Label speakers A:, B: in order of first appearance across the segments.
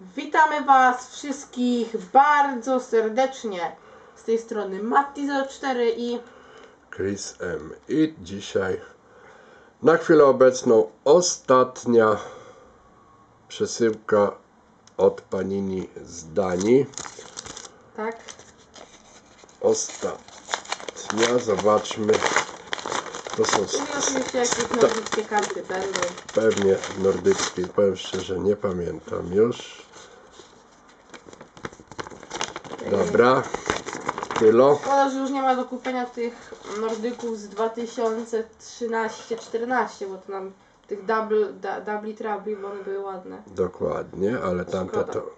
A: Witamy Was wszystkich bardzo serdecznie. Z tej strony Matti04 i
B: Chris M. I dzisiaj na chwilę obecną ostatnia przesyłka od Panini z Danii.
A: tak,
B: Ostatnia, zobaczmy. To są
A: i
B: s-
A: oczywiście jakieś nordyckie karty będą.
B: pewnie nordyckie, powiem szczerze, nie pamiętam już. Dobra, tylo.
A: Szkoda, że już nie ma do kupienia tych nordyków z 2013-14, bo to nam tych double, da, double trouble, bo one były ładne.
B: Dokładnie, ale tamte
A: Szkoda.
B: to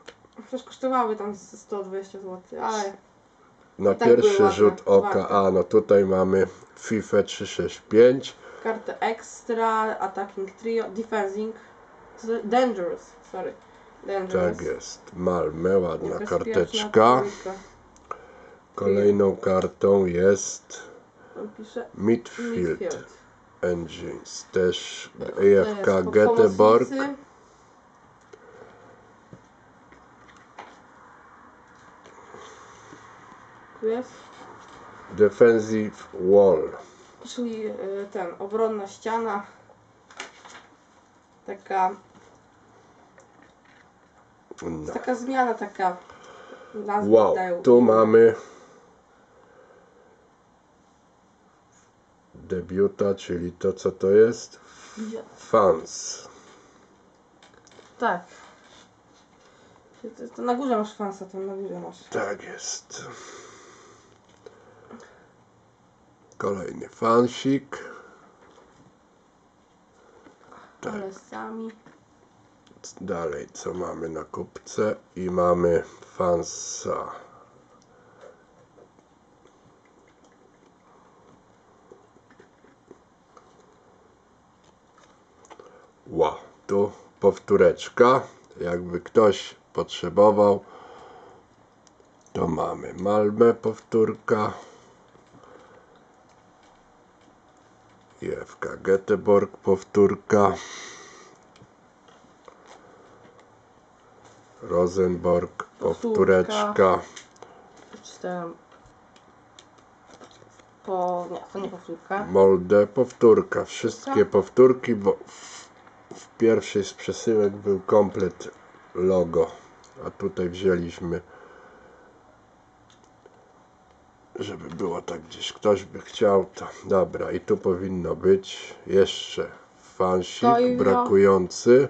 A: Przecież kosztowały tam z 120 zł, ale
B: na
A: tak
B: pierwszy
A: ładne,
B: rzut oka. A, no tutaj mamy FIFA 365.
A: kartę extra, attacking trio, defensing, dangerous, sorry. Dangerous.
B: Tak jest. Malmę, ładna karteczka. Kolejną kartą jest Midfield. Engines. Też EFK
A: po-
B: Göteborg. Defensive Wall.
A: czyli y, ten, obronna ściana. Taka,
B: No.
A: taka zmiana, taka
B: Wow,
A: dają.
B: tu mamy debiuta, czyli to co to jest? Fans.
A: Tak. To, to na górze masz fansa, tam na górze masz.
B: Tak jest. Kolejny fansik. Tak.
A: Ale sami.
B: Dalej, co mamy na kupce? I mamy fansa. Wow, tu powtóreczka. Jakby ktoś potrzebował, to mamy Malmę powtórka. JFK Göteborg powtórka. Rosenborg powtóreczka.
A: Czytałem po... nie, to nie powtórka.
B: Molde powtórka. Wszystkie powtórki, bo w, w pierwszej z przesyłek był komplet logo, a tutaj wzięliśmy żeby było tak gdzieś ktoś by chciał to dobra i tu powinno być jeszcze fansik
A: no.
B: brakujący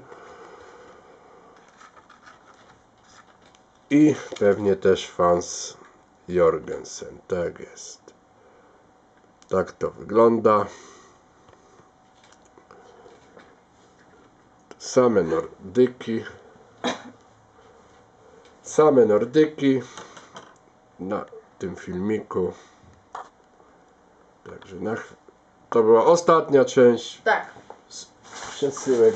B: i pewnie też fans Jorgensen tak jest. Tak to wygląda. Same nordyki. Same nordyki na tym filmiku. Także na, to była ostatnia część
A: Tak,
B: przesyłek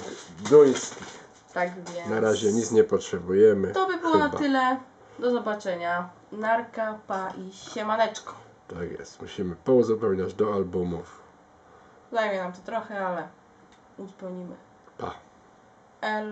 B: duńskich
A: tak więc.
B: na razie nic nie potrzebujemy
A: To by było
B: chyba.
A: na tyle. Do zobaczenia. Narka, pa i siemaneczko.
B: tak jest musimy pouzupełniać do albumów
A: Zajmie nam to trochę, ale uzupełnimy.
B: pa
A: L